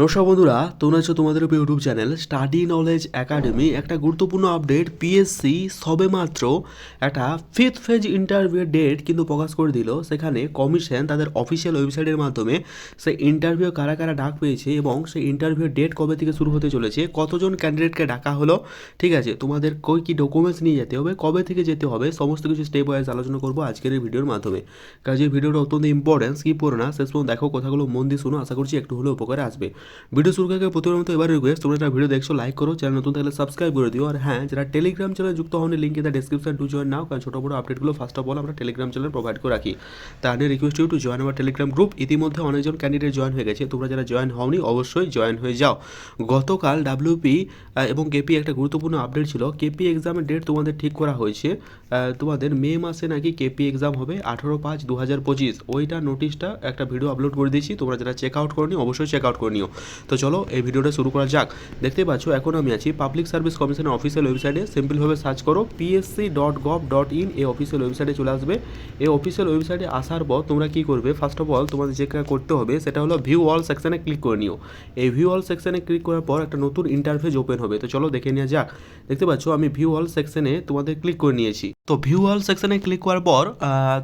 নমস্কার বন্ধুরা, তোমরা হচ্ছে তোমাদের YouTube channel study knowledge academy একটা গুরুত্বপূর্ণ আপডেট পিএসসি সবে মাত্র একটা ফিফথ ফেজ ইন্টারভিউ ডেট কিন্তু প্রকাশ করে দিল। সেখানে কমিশন তাদের অফিসিয়াল ওয়েবসাইটের মাধ্যমে সেই ইন্টারভিউ কারা কারা ডাক পেয়েছে এবং সেই ইন্টারভিউ ডেট কবে থেকে শুরু হতে চলেছে, কতজন ক্যান্ডিডেটকে ডাকা হলো, ঠিক আছে? তোমাদের কই কী ডকুমেন্টস নিয়ে যেতে হবে, কবে থেকে যেতে হবে, সমস্ত কিছু স্টেপ ওয়াইজ আলোচনা করব আজকের এই ভিডিওর মাধ্যমে। কাজে ভিডিওটা অত্যন্ত ইম্পর্টেন্ট স্কিপ করো না, শেষ পর্যন্ত দেখো কথাগুলো মন দিয়ে শোনো, আশা করছি একটু হলেও উপকারে আসবে। ভিডিও শুরু আগে প্রতিবার মতো এবার রিকোয়েস্ট তোমরা যারা ভিডিও দেখছ লাইক করো চ্যানেল নতুন থাকলে সাবস্ক্রাইব করে দিও। আর হ্যাঁ যারা টেলিগ্রাম চ্যানেল যুক্ত হওনি link the description to join now কারণ ছোটো বড় আপডেটগুলো ফার্স্ট অফ অল আমরা টেলিগ্রাম চ্যানেল প্রোভাইড করে রাখি। তার request you to join our Telegram group ইতিমধ্যে অনেকজন ক্যান্ডিডেট জয়েন হয়ে গেছে। তোমরা যারা জয়েন হওনি, অবশ্যই জয়েন হয়ে যাও। গতকাল ডাব্লিউপি এবং কেপি একটা গুরুত্বপূর্ণ আপডেট ছিল। কেপি এক্সামের ডেট তোমাদের ঠিক করা হয়েছে। তোমাদের মে মাসে নাকি কেপি এক্সাম হবে আঠেরো পাঁচ দু হাজার পঁচিশ। ওইটা নোটিশটা একটা ভিডিও আপলোড করে দিয়েছি। তোমরা যারা চেক আউট করে নিও অবশ্যই চেক আউট করে নিও। তো চলো এই ভিডিওটা শুরু করা যাক। দেখতে পাচ্ছ, এখন আমি আছি পাবলিক সার্ভিস কমিশনের অফিসিয়াল ওয়েবসাইটে সিম্পলভাবে সার্চ করো PSC dot gov dot in এই অফিসিয়াল ওয়েবসাইটে চলে আসবে। এই অফিসিয়াল ওয়েবসাইটে আসার পর তোমরা কী করবে? ফার্স্ট অফ অল তোমাদের যে করতে হবে, সেটা হলো ভিউ অল সেকশনে ক্লিক করে নিও। এই ভিউ অল সেকশনে ক্লিক করার পর একটা নতুন ইন্টারফেস ওপেন হবে। তো চলো দেখে নেওয়া যাক। দেখতে পাচ্ছ, আমি ভিউ অল সেকশনে তোমাদের ক্লিক করে নিয়েছি। তো ভিউ অল সেকশনে ক্লিক করার পর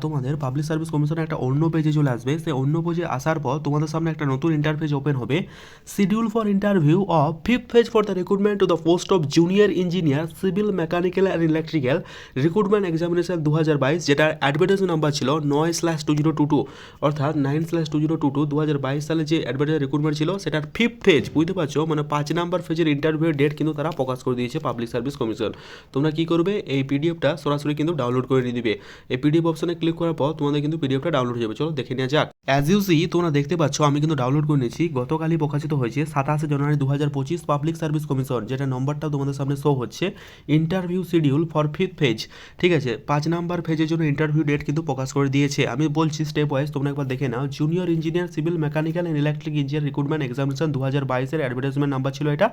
তোমাদের পাবলিক সার্ভিস কমিশনের একটা অন্য পেজে চলে আসবে। সেই অন্য পেজে আসার পর তোমাদের সামনে একটা নতুন ইন্টারফেস ওপেন হবে। Schedule for interview of fifth phase for the recruitment to the post of junior engineer civil mechanical and electrical recruitment examination দু হাজার বাইশ যেটার অ্যাডভার্টাইজ নাম্বার ছিল নয় slash two zero two two অর্থাৎ nine slash two zero two two দু হাজার বাইশ সালে যে অ্যাডভার্টাইজ রিক্রুটমেন্ট ছিল, সেটার ফিফথ ফেজ বুঝতে পারছ? মানে পাঁচ নাম্বার ফেজের ইন্টারভিউ ডেট কিন্তু তারা প্রকাশ করে দিয়েছে পাবলিক সার্ভিস কমিশন তোমরা কি করবে? এই পিডিএফটা সরাসরি কিন্তু ডাউনলোড করে নিয়ে দিবে। এই পিডিএফ অপশনে ক্লিক করার পর তোমাদের কিন্তু পিডিএফটা ডাউনলোড হয়ে যাবে। চলো দেখে নেওয়া যাক। অ্যাজ ইউ সি তোমরা দেখতে পাচ্ছ, আমি কিন্তু ডাউনলোড করে নিয়েছি। গতকালই প্রকাশিত হয়েছে সাতাশে জানুয়ারি দু হাজার পঁচিশ পাবলিক সার্ভিস কমিশন, যেটা নম্বরটা তোমাদের সামনে শো হচ্ছে interview schedule for fifth phase ঠিক আছে? পাঁচ নাম্বার ফেজের জন্য ইন্টারভিউ ডেট কিন্তু প্রকাশ করে দিয়েছে। আমি বলছি স্টেপ ওয়াইজ তোমরা একবার দেখে নাও। Junior engineer civil mechanical and electric engineer recruitment examination দু হাজার বাইশের অ্যাডভার্টাইজমেন্ট নাম্বার ছিল এটা,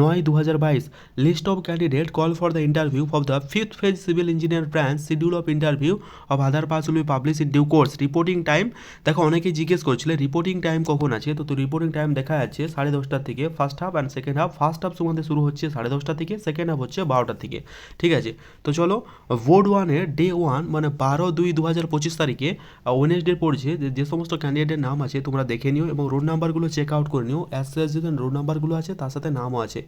নয় দু হাজার বাইশ list of candidate call for the interview for the fifth phase civil engineer branch schedule of interview of other pass will publish in due course reporting time দেখো, অনেকেই জিজ্ঞেস করছিলে রিপোর্টিং টাইম কখন আছে? তো রিপোর্টিং টাইম দেখা যাচ্ছে সাড়ে দশটার থেকে first half and second half first half তোমাদের শুরু হচ্ছে সাড়ে দশটা থেকে সেকেন্ড হাফ হচ্ছে বারোটার থেকে ঠিক আছে? তো চলো বোর্ড ওয়ানের ডে ওয়ান মানে বারো দুই দু হাজার পঁচিশ তারিখে ওয়েনেসডে পড়ছে যে সমস্ত ক্যান্ডিডেটের নাম আছে তোমরা দেখে নিও এবং রোড নাম্বারগুলো চেক আউট করে নিও। অ্যাজ যে রোড নাম্বারগুলো আছে, তার সাথে নামও আছে।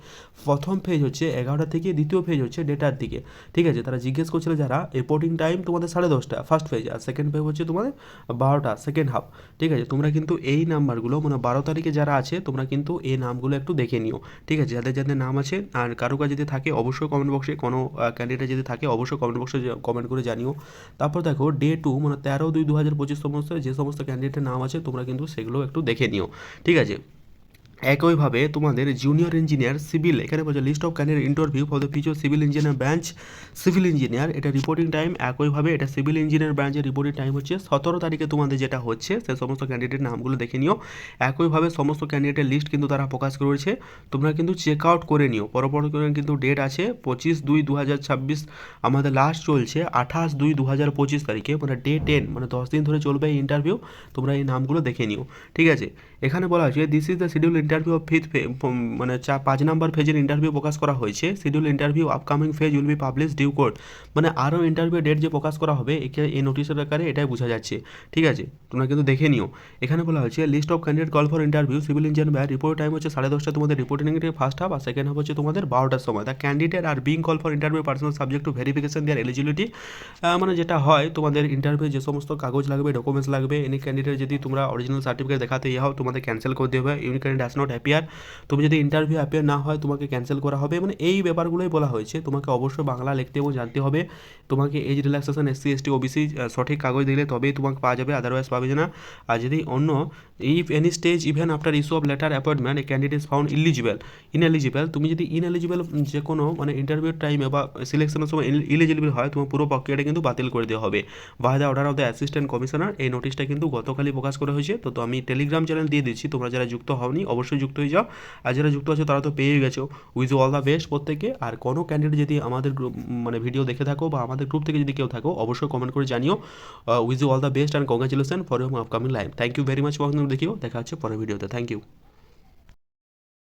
প্রথম পেজ হচ্ছে এগারোটা থেকে দ্বিতীয় পেজ হচ্ছে ডেটার দিকে। ঠিক আছে? তারা জিজ্ঞেস করছিল যারা রিপোর্টিং টাইম তোমাদের সাড়ে দশটা ফার্স্ট পেজ আর সেকেন্ড পেজ হচ্ছে তোমাদের বারোটা সেকেন্ড হাফ ঠিক আছে? তোমরা কিন্তু এই নাম্বারগুলো মানে বারো তারিখে যারা আছে, তোমরা কিন্তু এই নামগুলো একটু দেখে নিও। ঠিক আছে? যাদের যাদের নাম আছে আর কারও কাছে যদি থাকে, অবশ্যই কমেন্ট বক্সে কোনো ক্যান্ডিডেট যদি থাকে, অবশ্যই কমেন্ট বক্সে কমেন্ট করে জানিও। তারপর দেখো ডে টু মানে তেরো দুই দু হাজার পঁচিশ সমস্ত, যে সমস্ত ক্যান্ডিডেটের নাম আছে, তোমরা কিন্তু সেগুলো একটু দেখে নিও। ঠিক আছে? একইভাবে তোমাদের জুনিয়র ইঞ্জিনিয়ার সিভিল এখানে বলছে list of candidate interview for the future civil engineer branch civil engineer এটা রিপোর্টিং টাইম একইভাবে এটা সিভিল ইঞ্জিনিয়ার ব্রাঞ্চের রিপোর্টিং টাইম হচ্ছে সতেরো তারিখে তোমাদের যেটা হচ্ছে, সে সমস্ত ক্যান্ডিডেট নামগুলো দেখে নিও। একইভাবে সমস্ত ক্যান্ডিডেটের লিস্ট কিন্তু তারা প্রকাশ করেছে, তোমরা কিন্তু চেক আউট করে নিও। পরবর্তী কিন্তু ডেট আছে পঁচিশ দুই দু হাজার ছাব্বিশ, আমাদের লাস্ট চলছে আঠাশ দুই দু হাজার পঁচিশ তারিখে মানে ডে টেন মানে দশ দিন ধরে চলবে এই ইন্টারভিউ তোমরা এই নামগুলো দেখে নিও। ঠিক আছে? এখানে বলা হয়েছে this is the schedule interview of fifth মানে চা পাঁচ নাম্বার ফেজের ইন্টারভিউ প্রকাশ করা হয়েছে। Schedule interview upcoming phase will be publish due course মানে আরও ইন্টারভিউ ডেট যে প্রকাশ করা হবে, একে, এই নোটিশের আকারে এটাই বোঝা যাচ্ছে। ঠিক আছে? তোমরা কিন্তু দেখে নিও। এখানে বলা হয়েছে list of candidate call for interview civil engineer ব্যার রিপোর্ট টাইম হচ্ছে সাড়ে দশটা। তোমাদের রিপোর্টিং ফার্স্ট হাফ আর সেকেন্ড হাফ হচ্ছে তোমাদের বারোটার সময়। The candidate are being call for interview personal subject to verification their eligibility মানে যেটা হয়, তোমাদের ইন্টারভিউ যে সমস্ত কাগজ লাগবে ডকুমেন্টস লাগবে এনি ক্যান্ডিডেট যদি তোমরা অরিজিনাল সার্টিফিকেট দেখাতে ইয়ে হও তোমাদের ক্যান্সেল করে দেবে ইউনি ক্যান্ডিডেট নট অ্যাপিয়ার তুমি যদি ইন্টারভিউ অ্যাপিয়ার না হয়, তোমাকে ক্যান্সেল করা হবে। মানে এই ব্যাপারগুলোই বলা হয়েছে। তোমাকে অবশ্যই বাংলা লিখতে এবং জানতে হবে। তোমাকে age relaxation SC ST OBC সঠিক কাগজ দিলে তবেই তোমাকে পাওয়া যাবে আদারওয়াইজ পাবে না। আর যদি অন্য if any stage even after issue of letter appointment a candidate found eligible ineligible তুমি যদি ইনএলিজিবল যে কোনো মানে ইন্টারভিউ টাইমে বা সিলেকশনের সময় ইলিজিবল হয়, তোমার পুরো প্রক্রিয়াটা কিন্তু বাতিল করে দেওয়া হবে। By the order of the assistant commissioner এই নোটিশটা কিন্তু গতকালই প্রকাশ করা হয়েছে। তো তো আমি টেলিগ্রাম চ্যানেল দিয়ে দিচ্ছি। তোমরা যারা যুক্ত হওনি, অবশ্যই যুক্ত হয়ে যাও। আর যারা যুক্ত আছে, তারা তো পেয়ে গেছো। উইজ অল দ্য বেস্ট প্রত্যেকে। আর কোনো ক্যান্ডিডেট যদি আমাদের গ্রুপ মানে ভিডিও দেখে থাকো বা আমাদের গ্রুপ থেকে যদি কেউ থাকো, অবশ্যই কমেন্ট করে জানিও। With all the best and congratulation for your upcoming life. Thank you very much. দেখিও। দেখা হচ্ছে পরের ভিডিওতে। Thank you.